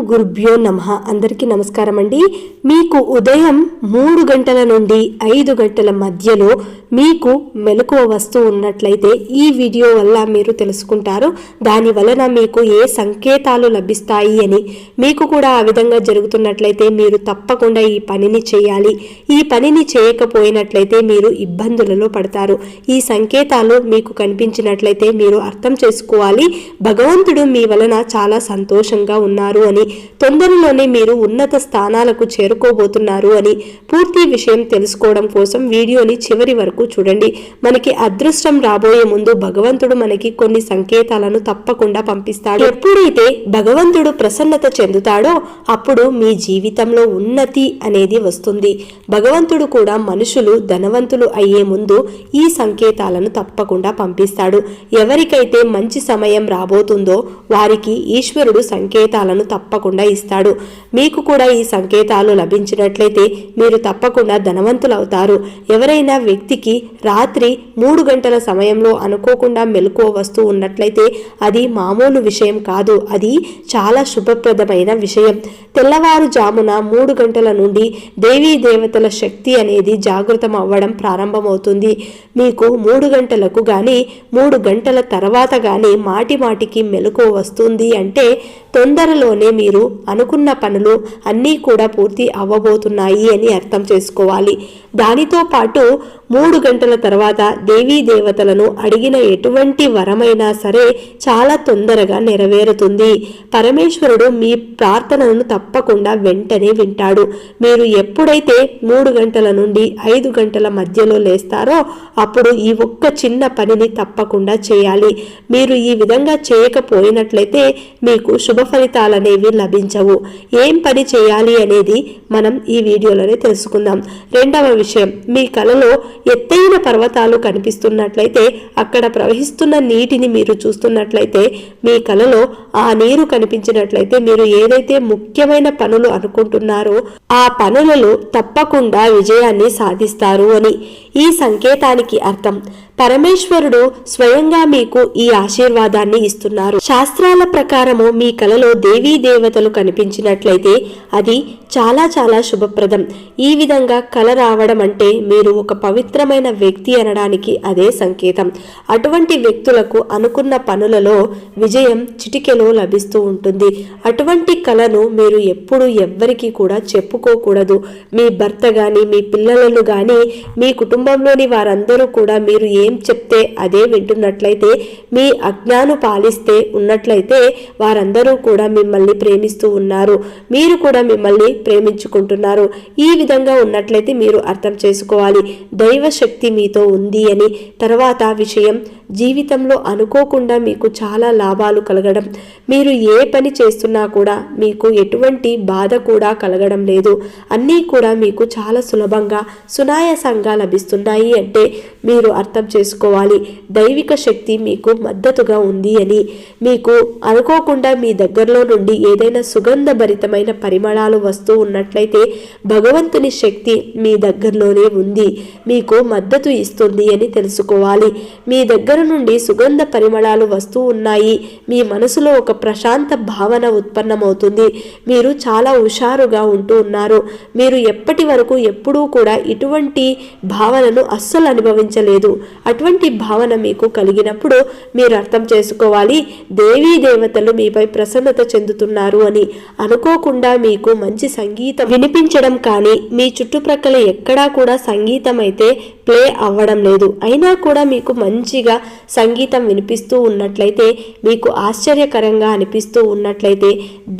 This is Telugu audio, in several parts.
గురుభ్యో నమ. అందరికీ నమస్కారం అండి మీకు ఉదయం మూడు గంటల నుండి ఐదు గంటల మధ్యలో మీకు మెలకువ వస్తూ ఉన్నట్లయితే ఈ వీడియో వల్ల మీరు తెలుసుకుంటారు. దాని వలన మీకు ఏ సంకేతాలు లభిస్తాయి అని మీకు కూడా ఆ విధంగా జరుగుతున్నట్లయితే మీరు తప్పకుండా ఈ పనిని చేయాలి. ఈ పనిని చేయకపోయినట్లయితే మీరు ఇబ్బందులలో పడతారు. ఈ సంకేతాలు మీకు కనిపించినట్లయితే మీరు అర్థం చేసుకోవాలి. భగవంతుడు మీ వలన చాలా సంతోషంగా ఉన్నారు అని తొందరలోనే మీరు ఉన్నత స్థానాలకు చేరుకోబోతున్నారు అని పూర్తి విషయం తెలుసుకోవడం కోసం వీడియోని చివరి వరకు చూడండి. మనకి అదృష్టం రాబోయే ముందు భగవంతుడు మనకి కొన్ని సంకేతాలను తప్పకుండా పంపిస్తాడు. ఎప్పుడైతే భగవంతుడు ప్రసన్నత చెందుతాడో అప్పుడు మీ జీవితంలో ఉన్నతి అనేది వస్తుంది. భగవంతుడు కూడా మనుషులు ధనవంతులు అయ్యే ముందు ఈ సంకేతాలను తప్పకుండా పంపిస్తాడు. ఎవరికైతే మంచి సమయం రాబోతుందో వారికి ఈశ్వరుడు సంకేతాలను తప్పకుండా ఇస్తాడు. మీకు కూడా ఈ సంకేతాలు లభించినట్లయితే మీరు తప్పకుండా ధనవంతులవుతారు. ఎవరైనా వ్యక్తికి రాత్రి మూడు గంటల సమయంలో అనుకోకుండా మెలకువ వస్తూ ఉన్నట్లయితే అది మామూలు విషయం కాదు. అది చాలా శుభప్రదమైన విషయం. తెల్లవారుజామున మూడు గంటల నుండి దేవీ దేవతల శక్తి అనేది జాగృతం అవ్వడం ప్రారంభమవుతుంది. మీకు మూడు గంటలకు కానీ మూడు గంటల తర్వాత కానీ మాటి మాటికి మెలకువ వస్తుంది అంటే తొందరలోనే మీరు అనుకున్న పనులు అన్నీ కూడా పూర్తి అవ్వబోతున్నాయి అని అర్థం చేసుకోవాలి. దానితో పాటు మూడు గంటల తర్వాత దేవీ దేవతలను అడిగిన ఎటువంటి వరమైనా సరే చాలా తొందరగా నెరవేరుతుంది. పరమేశ్వరుడు మీ ప్రార్థనను తప్పకుండా వెంటనే వింటాడు. మీరు ఎప్పుడైతే మూడు గంటల నుండి ఐదు గంటల మధ్యలో లేస్తారో అప్పుడు ఈ ఒక్క చిన్న పనిని తప్పకుండా చేయాలి. మీరు ఈ విధంగా చేయకపోయినట్లయితే మీకు శుభ ఫలితాలనేవి లభించవు. ఏం పని చేయాలి అనేది మనం ఈ వీడియోలోనే తెలుసుకుందాం. రెండవ విషయం మీ కలలో ఎత్తైన పర్వతాలు కనిపిస్తున్నట్లయితే అక్కడ ప్రవహిస్తున్న నీటిని మీరు చూస్తున్నట్లయితే మీ కలలో ఆ నీరు కనిపించినట్లయితే మీరు ఏదైతే ముఖ్యమైన పనులు అనుకుంటున్నారో ఆ పనులలో తప్పకుండా విజయాన్ని సాధిస్తారు అని. ఈ సంకేతానికి అర్థం. పరమేశ్వరుడు స్వయంగా మీకు ఈ ఆశీర్వాదాన్ని ఇస్తున్నారు. శాస్త్రాల ప్రకారము మీ కలలో దేవీ దేవతలు కనిపించినట్లయితే అది చాలా చాలా శుభప్రదం. ఈ విధంగా కల రావడం అంటే మీరు ఒక పవిత్రమైన వ్యక్తి అనడానికి అదే సంకేతం. అటువంటి వ్యక్తులకు అనుకున్న పనులలో విజయం చిటికెలో లభిస్తూ ఉంటుంది. అటువంటి కళను మీరు ఎప్పుడు ఎవ్వరికీ కూడా చెప్పుకోకూడదు. మీ భర్త కానీ మీ పిల్లలను కానీ మీ కుటుంబంలోని వారందరూ కూడా మీరు ఏం చెప్తే అదే వింటున్నట్లయితే మీ అజ్ఞాను పాలిస్తే ఉన్నట్లయితే వారందరూ కూడా మిమ్మల్ని ప్రేమిస్తూ ఉన్నారు. మీరు కూడా మిమ్మల్ని ప్రేమించుకుంటున్నారు. ఈ విధంగా ఉన్నట్లయితే మీరు అర్థం చేసుకోవాలి. దైవ శక్తి మీతో ఉంది అని. తర్వాత విషయం జీవితంలో అనుకోకుండా మీకు చాలా లాభాలు కలగడం మీరు ఏ పని చేస్తున్నా కూడా మీకు ఎటువంటి బాధ కూడా కలగడం లేదు. అన్నీ కూడా మీకు చాలా సులభంగా సునాయాసంగా లభిస్తున్నాయి అంటే మీరు అర్థం చేసుకోవాలి. దైవిక శక్తి మీకు మద్దతుగా ఉంది అని. మీకు అనుకోకుండా మీ దగ్గరలో నుండి ఏదైనా సుగంధభరితమైన పరిమళాలు వస్తూ ఉన్నట్లయితే భగవంతుని శక్తి మీ దగ్గరలోనే ఉంది. మీకు మద్దతు ఇస్తుంది అని తెలుసుకోవాలి. మీ దగ్గర నుండి సుగంధ పరిమళాలు వస్తూ ఉన్నాయి. మీ మనసులో ఒక ప్రశాంత భావన ఉత్పన్నమవుతుంది. మీరు చాలా హుషారుగా ఉంటూ ఉన్నారు. మీరు ఎప్పటి వరకు ఎప్పుడూ కూడా ఇటువంటి భావనను అస్సలు అనుభవించలేదు. అటువంటి భావన మీకు కలిగినప్పుడు మీరు అర్థం చేసుకోవాలి దేవీ దేవతలు మీపై ప్రసన్నత చెందుతున్నారు అని. అనుకోకుండా మీకు మంచి సంగీతం వినిపించడం కానీ మీ చుట్టుప్రక్కల ఎక్కడా కూడా సంగీతం అయితే ప్లే అవ్వడం లేదు. అయినా కూడా మీకు మంచిగా సంగీతం వినిపిస్తూ ఉన్నట్లయితే మీకు ఆశ్చర్యకరంగా అనిపిస్తూ ఉన్నట్లయితే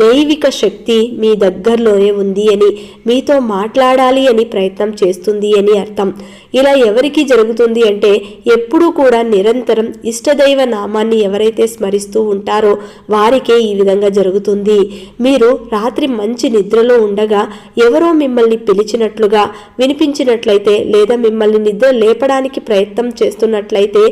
దైవిక శక్తి మీ దగ్గరలోనే ఉంది అని మీతో మాట్లాడాలి అని ప్రయత్నం చేస్తుంది అని అర్థం. ఇలా ఎవరికి జరుగుతుంది అంటే ఎప్పుడూ కూడా నిరంతరం ఇష్టదైవ నామాన్ని ఎవరైతే స్మరిస్తూ ఉంటారో వారికే ఈ విధంగా జరుగుతుంది. మీరు రాత్రి మంచి నిద్రలో ఉండగా ఎవరో మిమ్మల్ని పిలిచినట్లుగా వినిపించినట్లయితే లేదా మిమ్మల్ని నిద్ర లేపడానికి ప్రయత్నం చేస్తున్నట్లయితే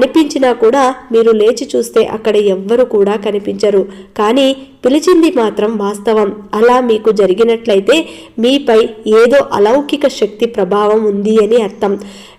అనిపించినా కూడా మీరు లేచి చూస్తే అక్కడ ఎవ్వరు కూడా కనిపించరు. కానీ పిలిచింది మాత్రం వాస్తవం. అలా మీకు జరిగినట్లయితే మీపై ఏదో అలౌకిక శక్తి ప్రభావం ఉంది అని అర్థం.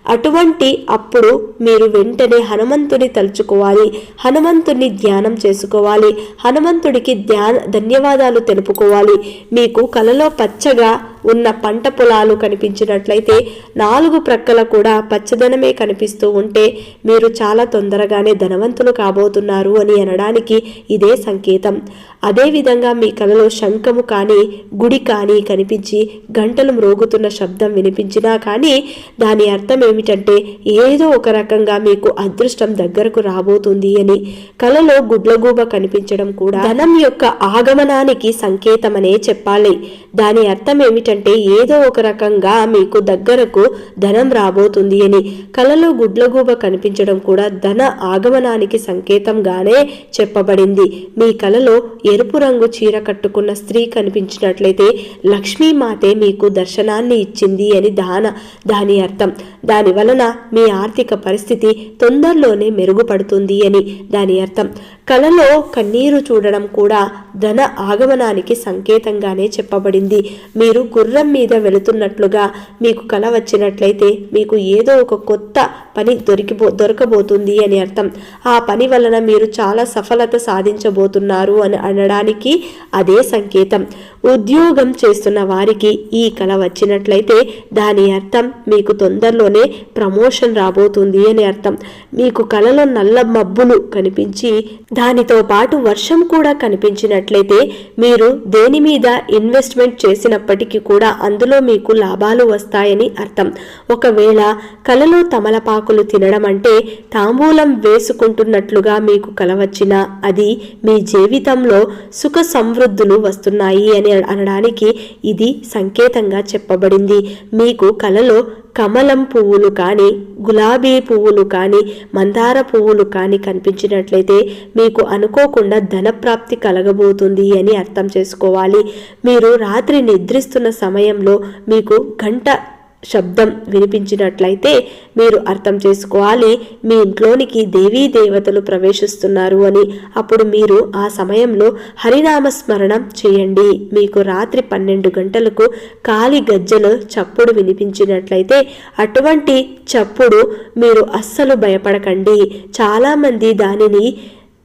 అటువంటి అప్పుడు మీరు వెంటనే హనుమంతుని తలుచుకోవాలి. హనుమంతుని ధ్యానం చేసుకోవాలి. హనుమంతుడికి ధ్యాన ధన్యవాదాలు తెలుపుకోవాలి. మీకు కలలో పచ్చగా ఉన్న పంట పొలాలు కనిపించినట్లయితే నాలుగు ప్రక్కల కూడా పచ్చదనమే కనిపిస్తూ ఉంటే మీరు చాలా తొందరగానే ధనవంతులు కాబోతున్నారు అని అనడానికి ఇదే సంకేతం. అదేవిధంగా మీ కలలో శంఖము కానీ గుడి కానీ కనిపించి గంటలు మ్రోగుతున్న శబ్దం వినిపించినా కానీ దాని అర్థం ఏమిటంటే ఏదో ఒక రకంగా మీకు అదృష్టం దగ్గరకు రాబోతుంది అని కలలో గుడ్లగూబ కనిపించడం కూడా ధనం యొక్క ఆగమనానికి సంకేతమనే చెప్పాలి. దాని అర్థం ఏమిటంటే ఏదో ఒక రకంగా మీకు దగ్గరకు ధనం రాబోతుంది అని కలలో గుడ్లగూబ కనిపించడం కూడా ధన ఆగమనానికి సంకేతంగానే చెప్పబడింది. మీ కలలో ఎరుపు రంగు చీర కట్టుకున్న స్త్రీ కనిపించినట్లయితే లక్ష్మీమాతే మీకు దర్శనాన్ని ఇచ్చింది అని దాన దాని అర్థం. దాని వలన మీ ఆర్థిక పరిస్థితి తొందరలోనే మెరుగుపడుతుంది అని దాని అర్థం. కలలో కన్నీరు చూడడం కూడా ధన ఆగమనానికి సంకేతంగానే చెప్పబడింది. మీరు గుర్రం మీద వెళుతున్నట్లుగా మీకు కల వచ్చినట్లయితే మీకు ఏదో ఒక కొత్త పని దొరికిపో దొరకబోతుంది అని అర్థం. ఆ పని వలన మీరు చాలా సఫలత సాధించబోతున్నారు అని అనడానికి అదే సంకేతం. ఉద్యోగం చేస్తున్న వారికి ఈ కళ వచ్చినట్లయితే దాని అర్థం మీకు తొందరలోనే ప్రమోషన్ రాబోతుంది అని అర్థం. మీకు కళలో నల్ల మబ్బులు కనిపించి దానితో పాటు వర్షం కూడా కనిపించినట్లయితే మీరు దేని మీద ఇన్వెస్ట్మెంట్ చేసినప్పటికీ కూడా అందులో మీకు లాభాలు వస్తాయని అర్థం. ఒకవేళ కలలో తమలపాకులు తినడం అంటే తాంబూలం వేసుకుంటున్నట్లుగా మీకు కలవచ్చిన అది మీ జీవితంలో సుఖ సమృద్ధులు వస్తున్నాయి అని అనడానికి ఇది సంకేతంగా చెప్పబడింది. మీకు కలలో కమలం పువ్వులు కానీ గులాబీ పువ్వులు కానీ మందార పువ్వులు కానీ కనిపించినట్లయితే మీకు అనుకోకుండా ధనప్రాప్తి కలగబోతుంది అని అర్థం చేసుకోవాలి. మీరు రాత్రి నిద్రిస్తున్న సమయంలో మీకు గంట శబ్దం వినిపించినట్లయితే మీరు అర్థం చేసుకోవాలి మీ ఇంట్లోనికి దేవీ దేవతలు ప్రవేశిస్తున్నారు అని. అప్పుడు మీరు ఆ సమయంలో హరినామ స్మరణం చేయండి. మీకు రాత్రి పన్నెండు గంటలకు కాలి గజ్జలు చప్పుడు వినిపించినట్లయితే అటువంటి చప్పుడు మీరు అస్సలు భయపడకండి. చాలామంది దానిని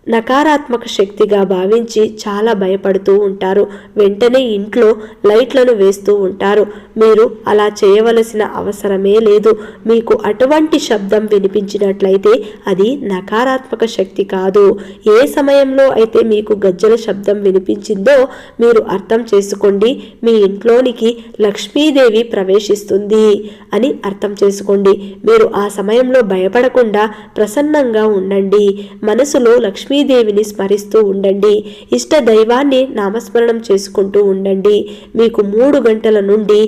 నకారాత్మక శక్తిగా భావించి చాలా భయపడుతూ ఉంటారు. వెంటనే ఇంట్లో లైట్లను వేస్తూ ఉంటారు. మీరు అలా చేయవలసిన అవసరమే లేదు. మీకు అటువంటి శబ్దం వినిపించినట్లయితే అది నకారాత్మక శక్తి కాదు. ఏ సమయంలో అయితే మీకు గజ్జల శబ్దం వినిపించిందో మీరు అర్థం చేసుకోండి. మీ ఇంట్లోనికి లక్ష్మీదేవి ప్రవేశిస్తుంది అని అర్థం చేసుకోండి. మీరు ఆ సమయంలో భయపడకుండా ప్రసన్నంగా ఉండండి. మనసులో లక్ష్మీ లక్ష్మీదేవిని స్మరిస్తూ ఉండండి. ఇష్ట దైవాన్ని నామస్మరణం చేసుకుంటూ ఉండండి. మీకు మూడు గంటల నుండి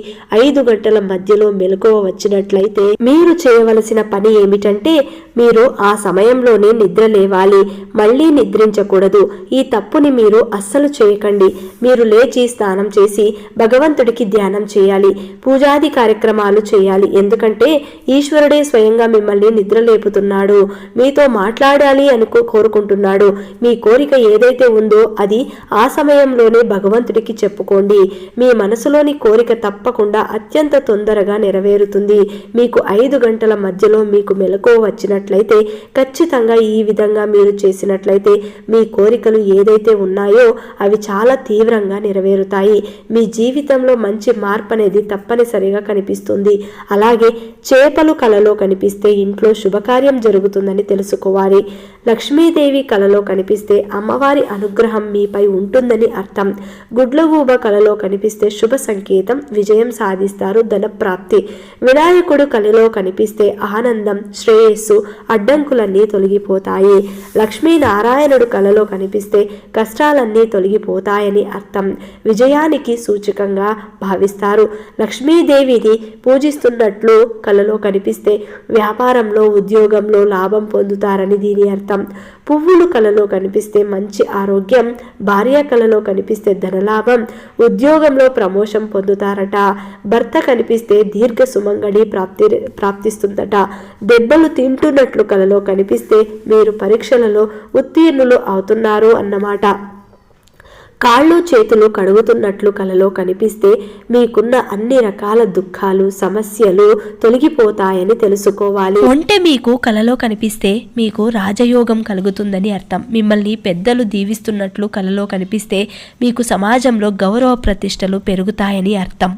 ఐదు గంటల మధ్యలో మెలకువ వచ్చినట్లయితే మీరు చేయవలసిన పని ఏమిటంటే మీరు ఆ సమయంలోనే నిద్ర లేవాలి. మళ్ళీ నిద్రించకూడదు. ఈ తప్పుని మీరు అస్సలు చేయకండి. మీరు లేచి స్నానం చేసి భగవంతుడికి ధ్యానం చేయాలి. పూజాది కార్యక్రమాలు చేయాలి. ఎందుకంటే ఈశ్వరుడే స్వయంగా మిమ్మల్ని నిద్ర లేపుతున్నాడు మీతో మాట్లాడాలి అనుకో కోరుకుంటున్నాడు. మీ కోరిక ఏదైతే ఉందో అది ఆ సమయంలోనే భగవంతుడికి చెప్పుకోండి. మీ మనసులోని కోరిక తప్పకుండా అత్యంత తొందరగా నెరవేరుతుంది. మీకు ఐదు గంటల మధ్యలో మీకు మెలకువ వచ్చినట్లయితే ఖచ్చితంగా ఈ విధంగా మీరు చేసినట్లయితే మీ కోరికలు ఏదైతే ఉన్నాయో అవి చాలా తీవ్రంగా నెరవేరుతాయి. మీ జీవితంలో మంచి మార్పు అనేది తప్పనిసరిగా కనిపిస్తుంది. అలాగే చేపలు కలలో కనిపిస్తే ఇంట్లో శుభకార్యం జరుగుతుందని తెలుసుకోవాలి. లక్ష్మీదేవి కలలో కనిపిస్తే అమ్మవారి అనుగ్రహం మీపై ఉంటుందని అర్థం. గుడ్లగూబ కలలో కనిపిస్తే శుభ సంకేతం విజయం సాధిస్తారు ధనప్రాప్తి. వినాయకుడు కలలో కనిపిస్తే ఆనందం శ్రేయస్సు అడ్డంకులన్నీ తొలగిపోతాయి. లక్ష్మీనారాయణుడు కలలో కనిపిస్తే కష్టాలన్నీ తొలగిపోతాయని అర్థం. విజయానికి సూచకంగా భావిస్తారు. లక్ష్మీదేవిని పూజిస్తున్నట్లు కలలో కనిపిస్తే వ్యాపారంలో ఉద్యోగంలో లాభం పొందుతారని దీని అర్థం. పువ్వులు కళలో కనిపిస్తే మంచి ఆరోగ్యం భార్య కళలో కనిపిస్తే ధనలాభం ఉద్యోగంలో ప్రమోషన్ పొందుతారట. భర్త కనిపిస్తే దీర్ఘ సుమంగడి ప్రాప్తి ప్రాప్తిస్తుందట. దెబ్బలు తింటున్నట్లు కలలో కనిపిస్తే మీరు పరీక్షలలో ఉత్తీర్ణులు అవుతున్నారు అన్నమాట. కాళ్ళు చేతులు కడుగుతున్నట్లు కలలో కనిపిస్తే మీకున్న అన్ని రకాల దుఃఖాలు సమస్యలు తొలగిపోతాయని తెలుసుకోవాలి. ఒంటె మీకు కలలో కనిపిస్తే మీకు రాజయోగం కలుగుతుందని అర్థం. మిమ్మల్ని పెద్దలు దీవిస్తున్నట్లు కలలో కనిపిస్తే మీకు సమాజంలో గౌరవ ప్రతిష్టలు పెరుగుతాయని అర్థం.